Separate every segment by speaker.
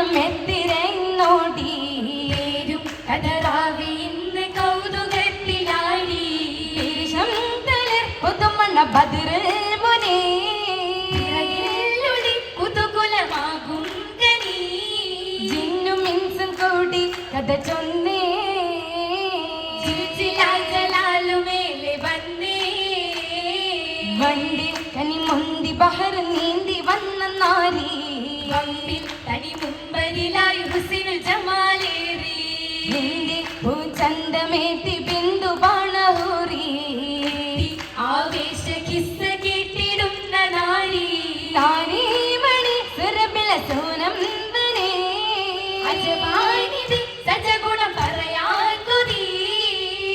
Speaker 1: കാലമെത്തിരങ്ങോടീരും ചന്ദനത്തിലായി ഹുസിനു ജമാലേറി. നിന്റെ പൂച്ചന്തമേത്തി ബിന്ദു ബാണഹൂറി ആവേശ കിസ്സ കേട്ടിടുന്ന നാരി. താനേ മണി സുരബില സോനം സജഗുണം പറയാൻ തുതി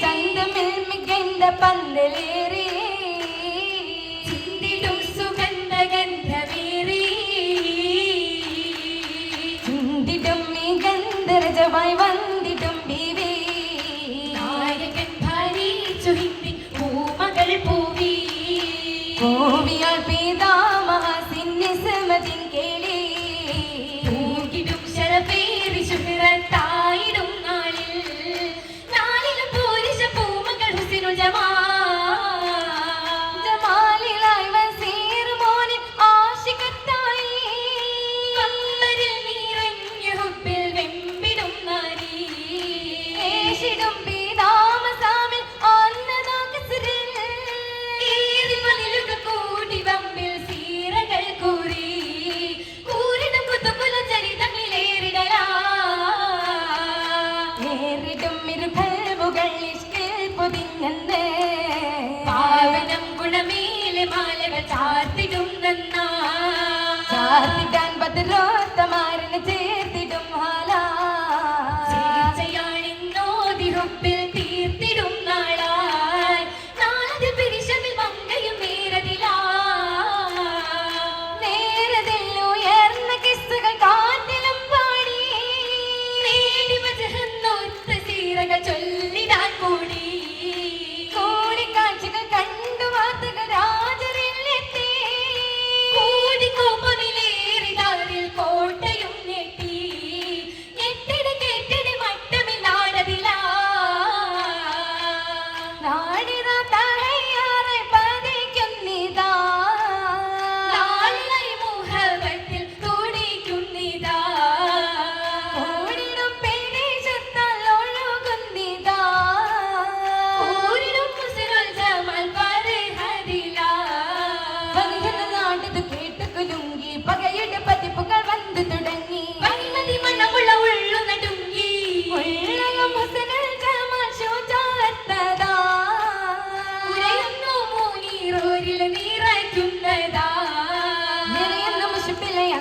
Speaker 1: ചന്തമിൽ മികണ്ട പന്തലേ. ഭൂമിയാൽ പിതാമഹ സിന്നിസമതിൻ മധുരോത്തമാരന് ചെയ്യും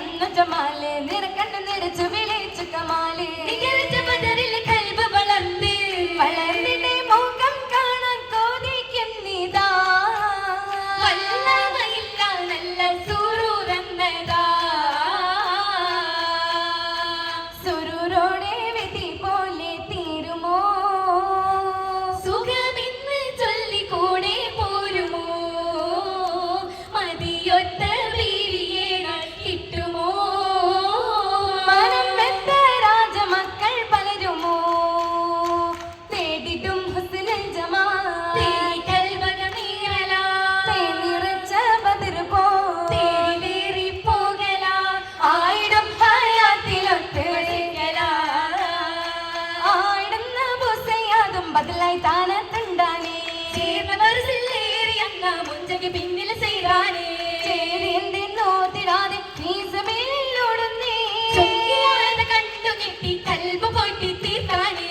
Speaker 1: നിറയുന്ന ജമാലേ നിരക്കണ്ണ് നിറച്ചു വിളിച്ചു കമാലേ കൊണ്ടാനേ? അങ്ങ മുഞ്ചക്ക് പിന്നിൽ ചെയ്യാനേ നോത്തിടാതെ നീ സമയിലോടുന്നേ കണ്ടു കിട്ടി കൽബ് പോറ്റി തീർത്താനേ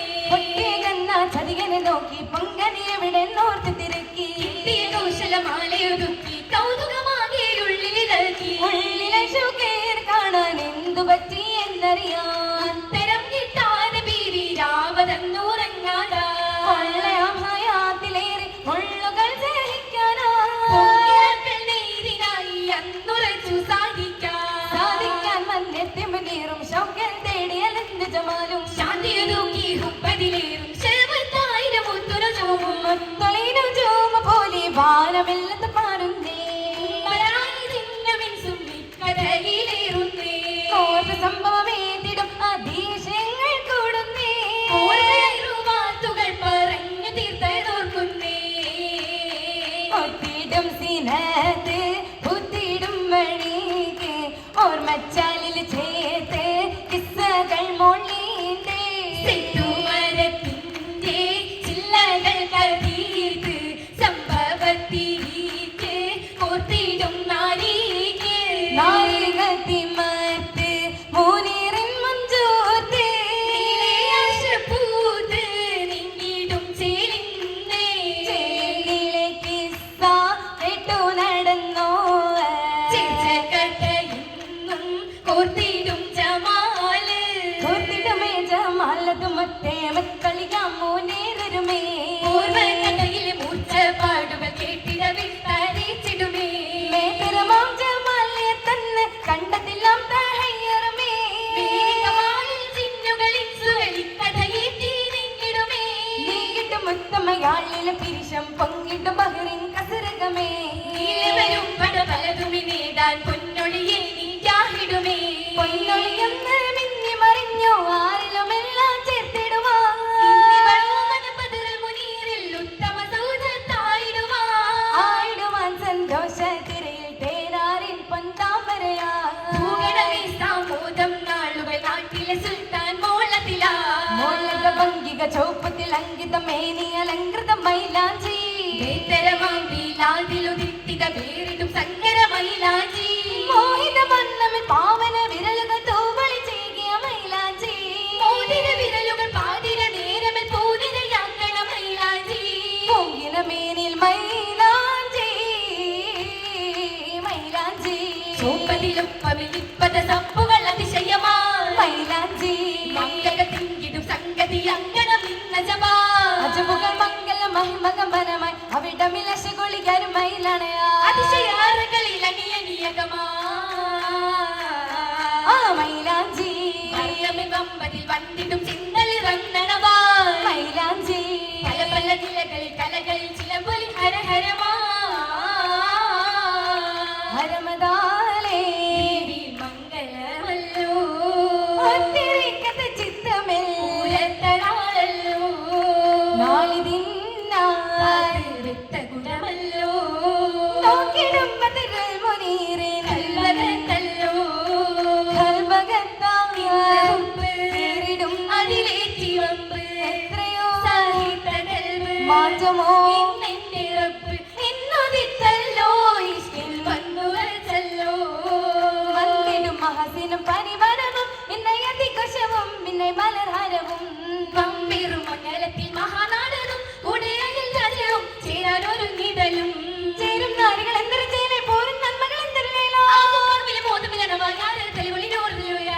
Speaker 1: ചതികനെ നോക്കി പൊങ്കനെ എവിടെ നോർത്ത് തിരക്കി. കൗശലമാലയൊതുക്കി കൗതുകമാകെ ഉള്ളിലിറക്കി ഉള്ളിലെ കാണാൻ എന്തു പറ്റി എന്നറിയാൻ. സാധിക്കും സാധിക്കാം സാധിക്കാൻ മന്നത്തെ മുനീറും ശൗക്യം തേടിയലെന്ന് ജമാലും. ശാന്തിയുതൂക്കി ഹുപ്പതിലേറും. ശരമത്തായിരം ഒത്തുര ചോമും ഒത്തൊളിനും ചോമ പോലെ ഭാരമില്ലെന്ന് പാടുന്നേ sing to പലതുമി നേടാൻ പൊന്നൊളിയെ നീ ജാഹിടുമേ പൊന്നൊളിയെന്ന് മിന്നി മറിഞ്ഞോ ആരിലുമെല്ലാം ചേർത്തിടുവാ. ആയിടുവാൻ സന്തോഷ തിരയിൽ തേരാറിൻ പൊന്താമരയാ നാളുകൾ നാട്ടിലെ സുൽത്താൻ മോളത്തിലാ. മോളക ഭംഗിക ചൗപ്പത്തിൽ അങ്കിത മേനി അലങ്കൃത മൈലാഞ്ചി. ിലുദിത്തിക പേരിടും സങ്കര മൈലാഞ്ചി മോഹിത വർണമിൽ പാവന വിരലുകൾ തൂവളി ചെയ്യ മൈലാഞ്ചി മോതിര വിരലുകൾ പാതിര നേരമിൽ പൂതിരയാക്കണ മൈലാഞ്ചി പൊങ്കിന മേനിൽ മൈലാഞ്ചി മൈലാഞ്ചി ചൂപ്പതിലും പവിലിപ്പത സപ്പുകൾ അതിശയമാ മൈലാഞ്ചി മംഗളത്തിങ്കിടും സംഗതി അങ്കണം ഇന്ന ജമാ മംഗല മംഗള ഗുളികരും മയിലണയാ അതിശയാറകളിൽ അണിയണിയകമാ ആ മൈലാഞ്ചി വമ്പതിൽ വന്നിടും ചിന്തളിറങ്ങണവാ മൈലാഞ്ചി പല പല നിലകളിൽ കലകളിൽ മാറ്റമോ ഇന്നെന്റെ റബ്ബ് ഇന്നുദിത്തല്ലോ ഇഷ്കിൽ വന്നു വരച്ചല്ലോ വന്നിടും മഹസിനും പരിവരവും ഇന്നയതി കുശവും പിന്നെ മലർഹാരവും പമ്പീറും മംഗലത്തിൽ മഹാനാടനും ഉടയനിൽ ജലവും ചേരാനൊരു നിടലും ചേരും നാരികൾ എന്തൊരു ചേരെ പോരും നന്മകൾ എന്തൊരുവേലോ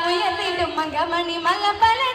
Speaker 1: ഉയർന്നിടും മകമണി മല പലകൾ